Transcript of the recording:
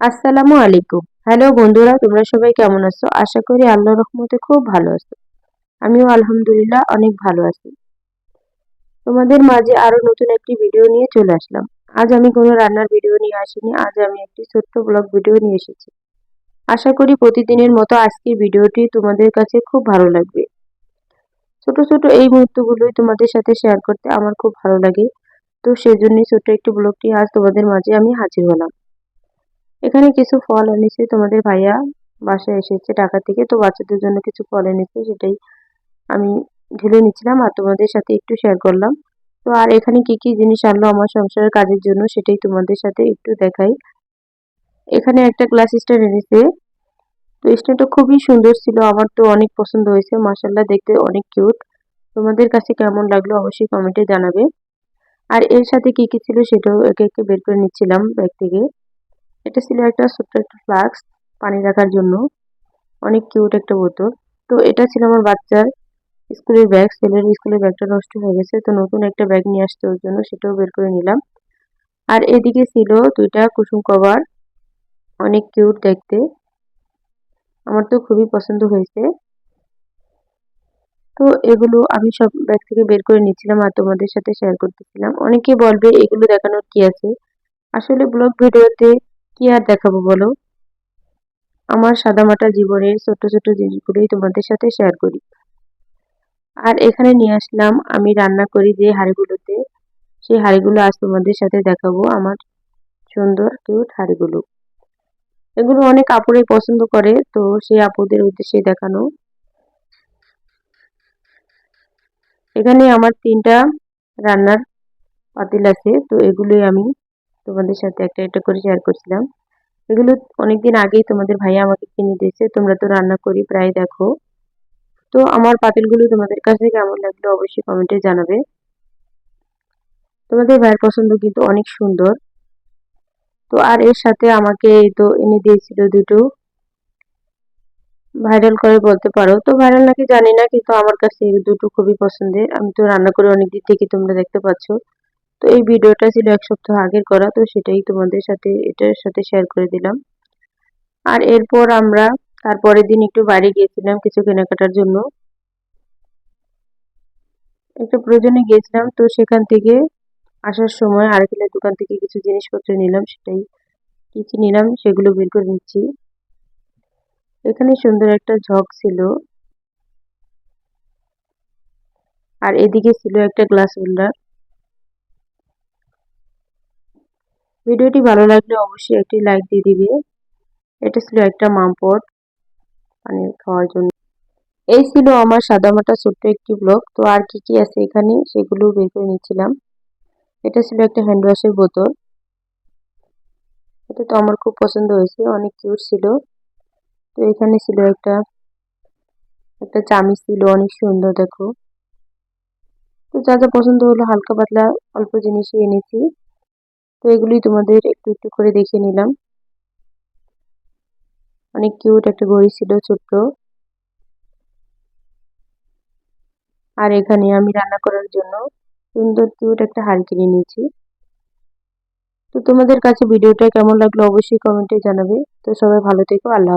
আসসালামু আলাইকুম। হ্যালো বন্ধুরা, তোমরা সবাই কেমন আছো? আশা করি আল্লাহ রহমতে খুব ভালো আছো। আমিও আলহামদুলিল্লাহ অনেক ভালো আছি। তোমাদের মাঝে আরও নতুন একটি ভিডিও নিয়ে চলে আসলাম। আজ আমি কোনো রান্নার ভিডিও নিয়ে আসিনি, আজ আমি একটি ছোট্ট ব্লগ ভিডিও নিয়ে এসেছি। আশা করি প্রতিদিনের মতো আজকের ভিডিওটি তোমাদের কাছে খুব ভালো লাগবে। ছোট ছোট এই মুহূর্তগুলোই তোমাদের সাথে শেয়ার করতে আমার খুব ভালো লাগে। তো সেজন্যই ছোট্ট একটি ব্লগটি আজ তোমাদের মাঝে আমি হাজির হলাম। এখানে কিছু ফল এনেছে। তোমাদের ভাইয়া বাসায় এসেছে টাকা থেকে, তো বাচ্চাদের জন্য কিছু ফল এনেছে, সেটাই আমি ঢেলে নিচ্ছিলাম আর তোমাদের সাথে একটু শেয়ার করলাম। তো আর এখানে কি কি জিনিস আনলো আমার সংসারের কাজের জন্য, সেটাই তোমাদের সাথে একটু দেখাই। এখানে একটা গ্লাস স্ট্যান্ড এনেছে। তো স্ট্যান্ডটা খুবই সুন্দর ছিল, আমার তো অনেক পছন্দ হয়েছে মাসাল্লাহ দেখতে অনেক কিউট তোমাদের কাছে কেমন লাগল অবশ্যই কমেন্টে জানাবে। আর এর সাথে কি কি ছিল সেটাও একে একে বের করে নিচ্ছিলাম ব্যাগ থেকে। এটা ছিল একটা ছোট্ট একটা ফ্লাক্স পানি রাখার জন্য। অনেক কিউট একটা বোতল। তো এটা ছিল আমার বাচ্চার স্কুলের ব্যাগ ছেলের স্কুলের ব্যাগটা নষ্ট হয়ে গেছে, তো নতুন একটা ব্যাগ নিয়ে আসতে ওর জন্য, সেটাও বের করে নিলাম। আর এদিকে ছিল দুইটা কুসুম কভার অনেক কিউট দেখতে। আমার তো খুবই পছন্দ হয়েছে। তো এগুলো আমি সব ব্যাগ থেকে বের করে নিচ্ছিলাম আর তোমাদের সাথে শেয়ার করতেছিলাম। অনেকে বলবে এগুলো দেখানোর কি আছে? আসলে ব্লগ ভিডিওতে কি আর দেখাবো বলো? আমার সাদামাটা জীবনের ছোট ছোট জিনিসগুলোই তোমাদের সাথে শেয়ার করি। আর এখানে নিয়ে আসলাম, আমি রান্না করি যে হাঁড়িগুলোতে। সেই হাঁড়িগুলো আজ তোমাদের সাথে দেখাবো, আমার সুন্দর কিউট হাঁড়িগুলো। এগুলো অনেক আপুরাই পছন্দ করে, তো সেই আপুদের উদ্দেশ্যে দেখানো। এখানে আমার তিনটা রান্নার পাতিল আছে, তো এগুলোই আমি তোমাদের সাথে একটা একটা করে শেয়ার করছিলাম। এগুলো অনেকদিন আগেই তোমাদের ভাইয়া আমাকে কিনে দিয়েছে, তোমরা তো রান্না করি, প্রায় দেখো। তো আমার পাতিলগুলো তোমাদের কাছে কেমন লাগল অবশ্যই কমেন্টে জানাবে। তোমাদের ভাইয়ের পছন্দ কিন্তু অনেক সুন্দর। তো আর এর সাথে আমাকে তো এনে দিয়েছিল দুটো। ভাইরাল করে বলতে পারো। তো ভাইরাল নাকি জানি না, কিন্তু আমার কাছে দুটো খুবই পছন্দের। আমি তো রান্না করে অনেক দিক থেকে তোমরা দেখতে পাচ্ছ। তো এই ভিডিওটা ছিল এক সপ্তাহ আগের করা, তো সেটাই তোমাদের সাথে, এটার সাথে শেয়ার করে দিলাম। আর এরপর আমরা তারপরের দিন একটু বাইরে গিয়েছিলাম কিছু কেনাকাটার জন্য। একটা প্রয়োজনে গিয়েছিলাম, তো সেখান থেকে আসার সময় আরেকজনের দোকান থেকে কিছু জিনিসপত্র নিলাম, সেটাই কি কি নিলাম সেগুলো বের করে নিচ্ছি। এখানে সুন্দর একটা ঝক ছিল। আর এদিকে ছিল একটা গ্লাস হোল্ডার ভিডিওটি ভালো লাগলে অবশ্যই একটি লাইক দিয়ে দিবে। এটা ছিল একটা মামপট মানে খাওয়ার জন্য। এই ছিল আমার সাদামাটা ছোট্ট একটি ব্লগ তো আর কি কি আছে এখানে সেগুলো বের করে নিচ্ছিলাম। এটা ছিল একটা হ্যান্ড ওয়াশের বোতল। এটা তো আমার খুব পছন্দ হয়েছে, অনেক কিউট ছিল। তো এখানে ছিল একটা একটা চামিচ ছিল, অনেক সুন্দর, দেখো। তো যা যা পছন্দ হলো হালকা পাতলা অল্প জিনিসই এনেছি। তো এগুলি তোমাদের একটু একটু করে দেখে নিলাম। অনেক কিউট একটা ঘড়ি ছিল, ছোট্ট। আর এখানে আমি রান্না করার জন্য সুন্দর কিউট একটা হাড় কিনে নিয়েছি। তো তোমাদের কাছে ভিডিওটা কেমন লাগল অবশ্যই কমেন্টে জানাবে। তো সবাই ভালো থেকো, আল্লাহ